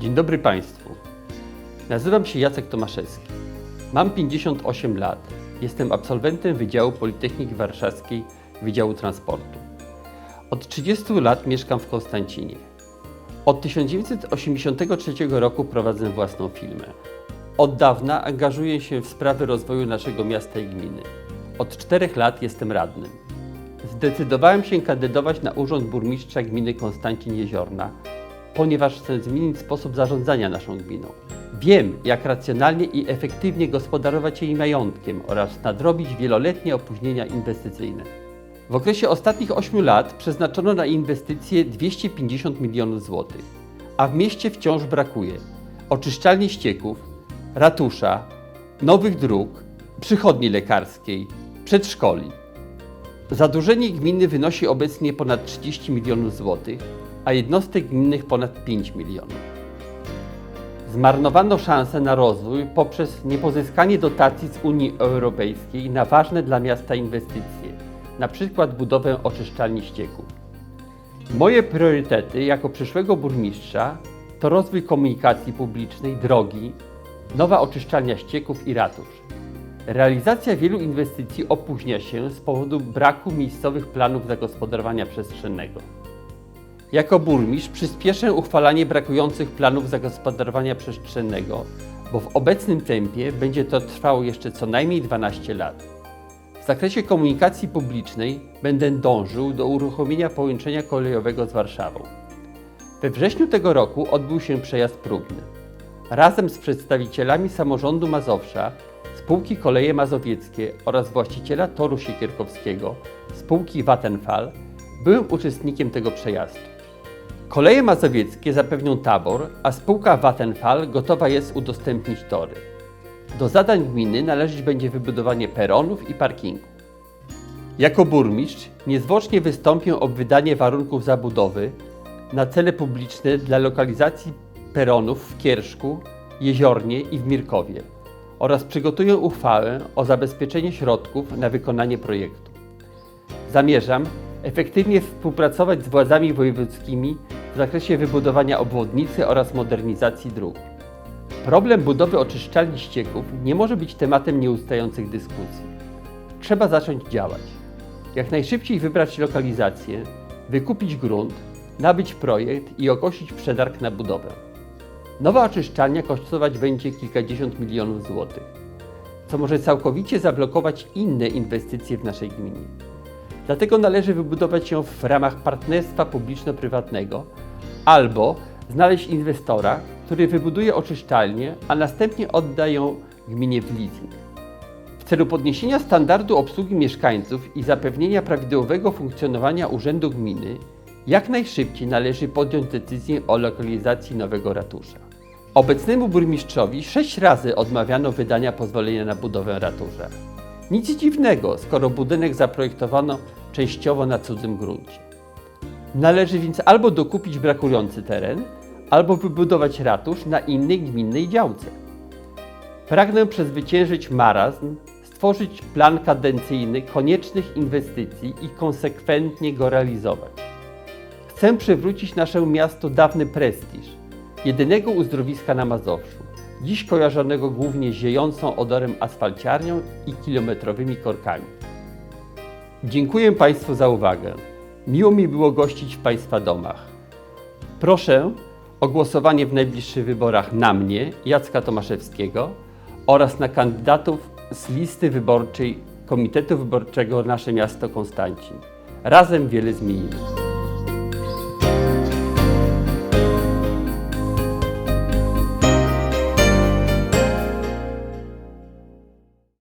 Dzień dobry Państwu. Nazywam się Jacek Tomaszewski. Mam 58 lat. Jestem absolwentem Wydziału Politechniki Warszawskiej Wydziału Transportu. Od 30 lat mieszkam w Konstancinie. Od 1983 roku prowadzę własną firmę. Od dawna angażuję się w sprawy rozwoju naszego miasta i gminy. Od 4 lat jestem radnym. Zdecydowałem się kandydować na urząd burmistrza gminy Konstancin Jeziorna, ponieważ chcę zmienić sposób zarządzania naszą gminą. Wiem, jak racjonalnie i efektywnie gospodarować jej majątkiem oraz nadrobić wieloletnie opóźnienia inwestycyjne. W okresie ostatnich 8 lat przeznaczono na inwestycje 250 milionów złotych, a w mieście wciąż brakuje oczyszczalni ścieków, ratusza, nowych dróg, przychodni lekarskiej, przedszkoli. Zadłużenie gminy wynosi obecnie ponad 30 milionów złotych, a jednostek gminnych ponad 5 milionów. Zmarnowano szansę na rozwój poprzez niepozyskanie dotacji z Unii Europejskiej na ważne dla miasta inwestycje, przykład budowę oczyszczalni ścieków. Moje priorytety jako przyszłego burmistrza to rozwój komunikacji publicznej, drogi, nowa oczyszczalnia ścieków i ratusz. Realizacja wielu inwestycji opóźnia się z powodu braku miejscowych planów zagospodarowania przestrzennego. Jako burmistrz przyspieszę uchwalanie brakujących planów zagospodarowania przestrzennego, bo w obecnym tempie będzie to trwało jeszcze co najmniej 12 lat. W zakresie komunikacji publicznej będę dążył do uruchomienia połączenia kolejowego z Warszawą. We wrześniu tego roku odbył się przejazd próbny. Razem z przedstawicielami samorządu Mazowsza, spółki Koleje Mazowieckie oraz właściciela toru siekierkowskiego, spółki Vattenfall, byłem uczestnikiem tego przejazdu. Koleje Mazowieckie zapewnią tabor, a spółka Vattenfall gotowa jest udostępnić tory. Do zadań gminy należeć będzie wybudowanie peronów i parkingu. Jako burmistrz niezwłocznie wystąpię o wydanie warunków zabudowy na cele publiczne dla lokalizacji peronów w Kierszku, Jeziornie i w Mirkowie oraz przygotuję uchwałę o zabezpieczenie środków na wykonanie projektu. Zamierzam efektywnie współpracować z władzami wojewódzkimi w zakresie wybudowania obwodnicy oraz modernizacji dróg. Problem budowy oczyszczalni ścieków nie może być tematem nieustających dyskusji. Trzeba zacząć działać. Jak najszybciej wybrać lokalizację, wykupić grunt, nabyć projekt i ogłosić przetarg na budowę. Nowa oczyszczalnia kosztować będzie kilkadziesiąt milionów złotych, co może całkowicie zablokować inne inwestycje w naszej gminie. Dlatego należy wybudować ją w ramach partnerstwa publiczno-prywatnego albo znaleźć inwestora, który wybuduje oczyszczalnię, a następnie odda ją gminie w leasing. W celu podniesienia standardu obsługi mieszkańców i zapewnienia prawidłowego funkcjonowania urzędu gminy, jak najszybciej należy podjąć decyzję o lokalizacji nowego ratusza. Obecnemu burmistrzowi sześć razy odmawiano wydania pozwolenia na budowę ratusza. Nic dziwnego, skoro budynek zaprojektowano częściowo na cudzym gruncie. Należy więc albo dokupić brakujący teren, albo wybudować ratusz na innej gminnej działce. Pragnę przezwyciężyć marazm, stworzyć plan kadencyjny koniecznych inwestycji i konsekwentnie go realizować. Chcę przywrócić naszemu miastu dawny prestiż, jedynego uzdrowiska na Mazowszu, dziś kojarzonego głównie ziejącą odorem asfalciarnią i kilometrowymi korkami. Dziękuję Państwu za uwagę. Miło mi było gościć w Państwa domach. Proszę o głosowanie w najbliższych wyborach na mnie, Jacka Tomaszewskiego, oraz na kandydatów z listy wyborczej Komitetu Wyborczego Nasze Miasto Konstancin. Razem wiele zmienimy.